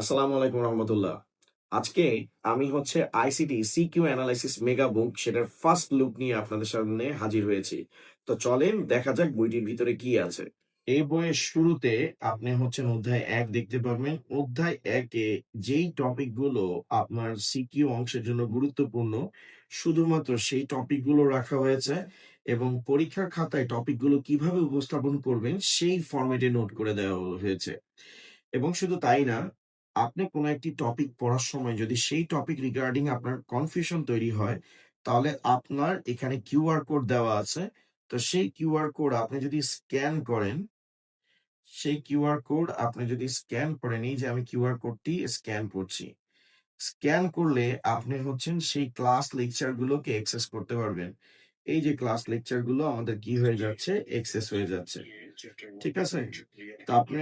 আসসালামু আলাইকুম রহমতুল্লাহ। আজকে আমি হচ্ছে ICT CQ analysis mega book সেটার ফার্স্ট লুক নিয়ে আপনাদের সামনে হাজির হয়েছি। তো চলেন দেখা যাক বইটির ভিতরে কি আছে। এই বইয়ের শুরুতে আপনি হচ্ছেন অধ্যায় এক দেখতে পারবেন। অধ্যায় একে যেই টপিকগুলো আপনার সিকিউ অংশের জন্য গুরুত্বপূর্ণ, শুধুমাত্র সেই টপিকগুলো রাখা হয়েছে এবং পরীক্ষার খাতায় টপিকগুলো কীভাবে উপস্থাপন করবেন সেই ফরম্যাটে নোট করে দেওয়া হয়েছে। এবং শুধু তাই না আপনি কোনো একটি টপিক পড়ার সময় যদি সেই টপিক রিগার্ডিং আপনার কনফিউশন তৈরি হয়, তাহলে আপনার এখানে কিউআর কোড দেওয়া আছে। তো সেই কিউআর কোড আপনি যদি স্ক্যান করেন, সেই কিউআর কোড আপনি যদি স্ক্যান করেন, এই যে আমি কিউআর কোডটি স্ক্যান করছি। স্ক্যান করলে আপনি হচ্ছেন সেই ক্লাস লেকচার গুলোকে অ্যাক্সেস করতে পারবেন। এই যে ক্লাস লেকচারগুলো আমাদের কি হয়ে যাচ্ছে? অ্যাক্সেস হয়ে যাচ্ছে। ঠিক আছে? তো আপনি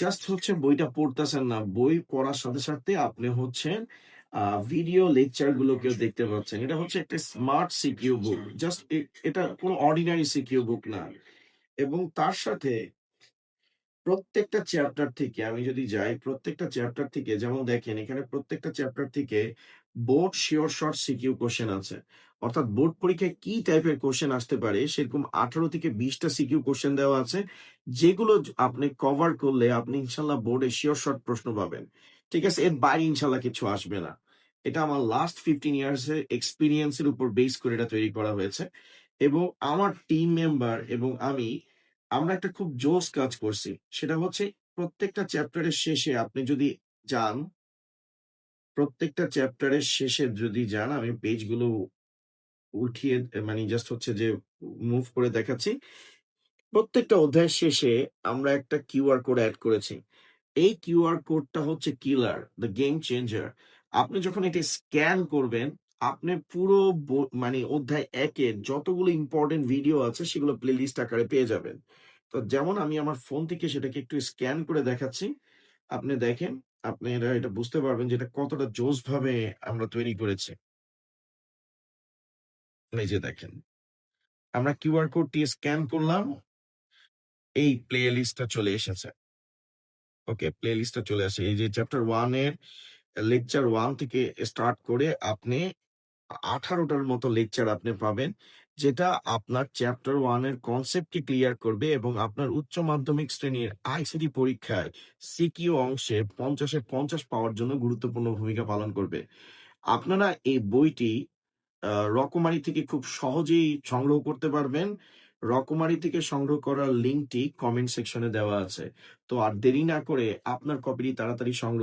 জাস্ট হচ্ছে বইটা পড়তেছেন না। বই পড়ার সাথে সাথে আপনি হচ্ছেন ভিডিও লেকচার গুলোকেও দেখতে পাচ্ছেন। এটা হচ্ছে একটা স্মার্ট সিকিউ বুক জাস্ট এটা কোনো অর্ডিনারি সিকিউ বুক না। এবং তার সাথে প্রত্যেকটা চ্যাপ্টার থেকে, আমি যদি যাই, প্রত্যেকটা চ্যাপ্টার থেকে, যেমন দেখেন, এখানে প্রত্যেকটা চ্যাপ্টার থেকে board sure short CQ question আছে। অর্থাৎ বোর্ড পরীক্ষায় কি টাইপের কোশ্চেন আসতে পারে? সেরকম আঠারো থেকে বিশটা সিকিউ কোশ্চেন দেওয়া আছে, যেগুলো আপনি কভার করলে আপনি ইনশাল্লাহ বোর্ডে শিওর শর্ট প্রশ্ন পাবেন। ঠিক আছে? এর বাইরে ইনশাল্লাহ কিছু আসবে না। এটা আমার লাস্ট ফিফটিন ইয়ার্স এর এক্সপিরিয়েন্সের উপর বেস করে এটা তৈরি করা হয়েছে। এবং আমার টিম মেম্বার এবং আমি, আমরা একটা খুব জোস কাজ করছি। সেটা হচ্ছে প্রত্যেকটা চ্যাপ্টারের শেষে আপনি যদি যান, প্রত্যেকটা চ্যাপ্টারের শেষে যদি যান, আমি পেজগুলো উঠিয়ে মানে জাস্ট হচ্ছে যে মুভ করে দেখাচ্ছি। প্রত্যেকটা অধ্যায়ের শেষে আমরা একটা কিউআর কোড অ্যাড করেছি। এই কিউআর কোডটা হচ্ছে কিলার দ্য গেম চেঞ্জার আপনি যখন এটা স্ক্যান করবেন, আপনি পুরো মানে অধ্যায় একের যতগুলো ইম্পর্টেন্ট ভিডিও আছে, সেগুলো প্লেলিস্ট আকারে পেয়ে যাবেন। তো যেমন আমি আমার ফোন থেকে সেটাকে একটু স্ক্যান করে দেখাচ্ছি। আপনি দেখেন আপনি এটা এটা বুঝতে পারবেন যে এটা কতটা জোস ভাবে আমরা তৈরি করেছি। এই যে দেখেন, আমরা কিউআর কোডটি স্ক্যান করলাম, এই প্লে লিস্টটা চলে এসেছে। ওকে প্লে লিস্টটা চলে আসে। এই যে চ্যাপ্টার ওয়ানের লেকচার ওয়ান থেকে স্টার্ট করে আপনি আঠারোটার মতো লেকচার আপনি পাবেন, যেটা আপনার চ্যাপ্টার ওয়ানের কনসেপ্টকে ক্লিয়ার করবে এবং আপনার উচ্চ মাধ্যমিক শ্রেণির আইসিটি পরীক্ষায় সিকিউ অংশে পঞ্চাশে পঞ্চাশ পাওয়ার জন্য গুরুত্বপূর্ণ ভূমিকা পালন করবে। আপনারা এই বইটি রকমারি থেকে খুব সহজেই সংগ্রহ করতে পারবেন। রকমারি থেকে সংগ্রহ করার লিঙ্কটি কমেন্ট সেকশনে দেওয়া আছে। তো আর দেরি না করে আপনার কপিটি তাড়াতাড়ি সংগ্রহ